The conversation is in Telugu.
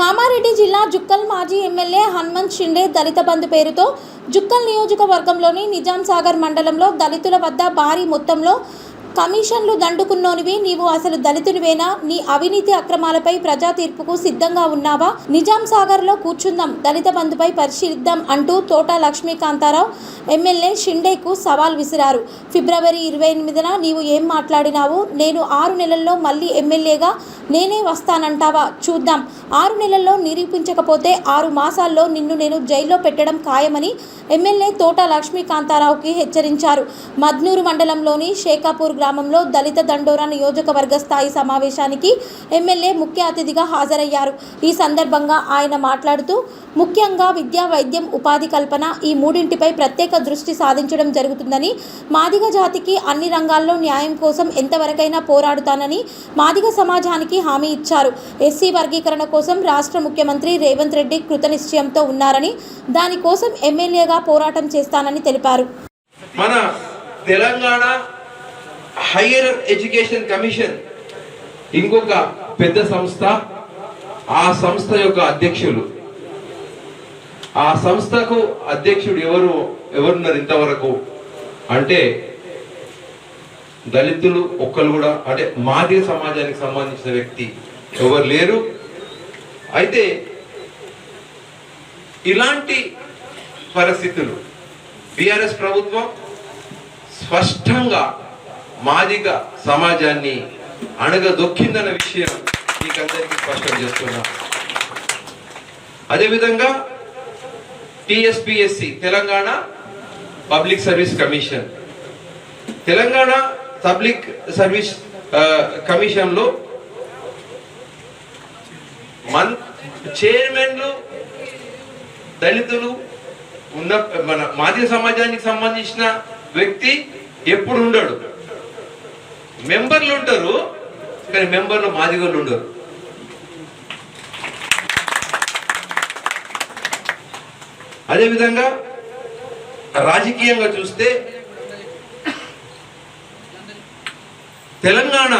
కామారెడ్డి జిల్లా జుక్కల్ మాజీ ఎమ్మెల్యే హనుమంత్ షిండే దళిత బంధు పేరుతో జుక్కల్ నియోజకవర్గంలోని నిజాం సాగర్ మండలంలో దళితుల వద్ద భారీ మొత్తంలో కమిషన్లు దండుకున్నోనివి. నీవు అసలు దళితునివేనా? నీ అవినీతి అక్రమాలపై ప్రజా తీర్పుకు సిద్ధంగా ఉన్నావా? నిజాం సాగర్లో కూర్చుందాం దళిత బంధుపై పరిశీలిద్దాం అంటూ తోట లక్ష్మీకాంతారావు ఎమ్మెల్యే షిండేకు సవాల్ విసిరారు. ఫిబ్రవరి ఇరవై ఎనిమిదిన నీవు ఏం మాట్లాడినావు? నేను ఆరు నెలల్లో మళ్ళీ ఎమ్మెల్యేగా నేనే వస్తానంటావా? చూద్దాం. ఆరు నెలల్లో నిరూపించకపోతే ఆరు మాసాల్లో నిన్ను నేను జైల్లో పెట్టడం ఖాయమని ఎమ్మెల్యే తోట లక్ష్మీకాంతారావుకి హెచ్చరించారు. మద్నూరు మండలంలోని షేకాపూర్ గ్రామంలో దళిత దండోరా నియోజకవర్గ స్థాయి సమావేశానికి ఎమ్మెల్యే ముఖ్య అతిథిగా హాజరయ్యారు. ఈ సందర్భంగా ఆయన మాట్లాడుతూ ముఖ్యంగా విద్యా వైద్యం ఉపాధి కల్పన ఈ మూడింటిపై ప్రత్యేక దృష్టి సాధించడం జరుగుతుందని మాదిగ జాతికి అన్ని రంగాల్లో న్యాయం కోసం ఎంతవరకైనా పోరాడుతానని మాదిగ సమాజానికి హామీ ఇచ్చారు. ఎస్సీ వర్గీకరణ కోసం రాష్ట్ర ముఖ్యమంత్రి రేవంత్ రెడ్డి కృతనిశ్చయంతో ఉన్నారని దానికోసం ఎమ్మెల్యేగా పోరాటం చేస్తానని తెలిపారు. మన తెలంగాణ హైయర్ ఎడ్యుకేషన్ కమిషన్ ఇంకొక పెద్ద సంస్థ ఆ సంస్థ యొక్క అధ్యక్షులు. ఆ సంస్థకు అధ్యక్షుడు ఎవరు ఎవరున్నారు ఇంతవరకు? అంటే దళితులు ఒక్కరు కూడా అంటే మాదిగ సమాజానికి సంబంధించిన వ్యక్తి ఎవరు లేరు. అయితే ఇలాంటి పరిస్థితులు బీఆర్ఎస్ ప్రభుత్వం స్పష్టంగా మాదిగ సమాజాన్ని అణగదొక్కిందన్న విషయం మీకందరికీ స్పష్టం చేస్తున్నా. అదేవిధంగా TSPSC Telangana public service commission. Telangana public service commission కమిషన్లో మన్ చైర్మన్లు దళితులు ఉన్న మన మాదిగ సమాజానికి సంబంధించిన వ్యక్తి ఎప్పుడు ఉండడు. మెంబర్లు ఉంటారు కానీ మెంబర్లు మాదిగోళ్ళు ఉండరు. అదేవిధంగా రాజకీయంగా చూస్తే తెలంగాణ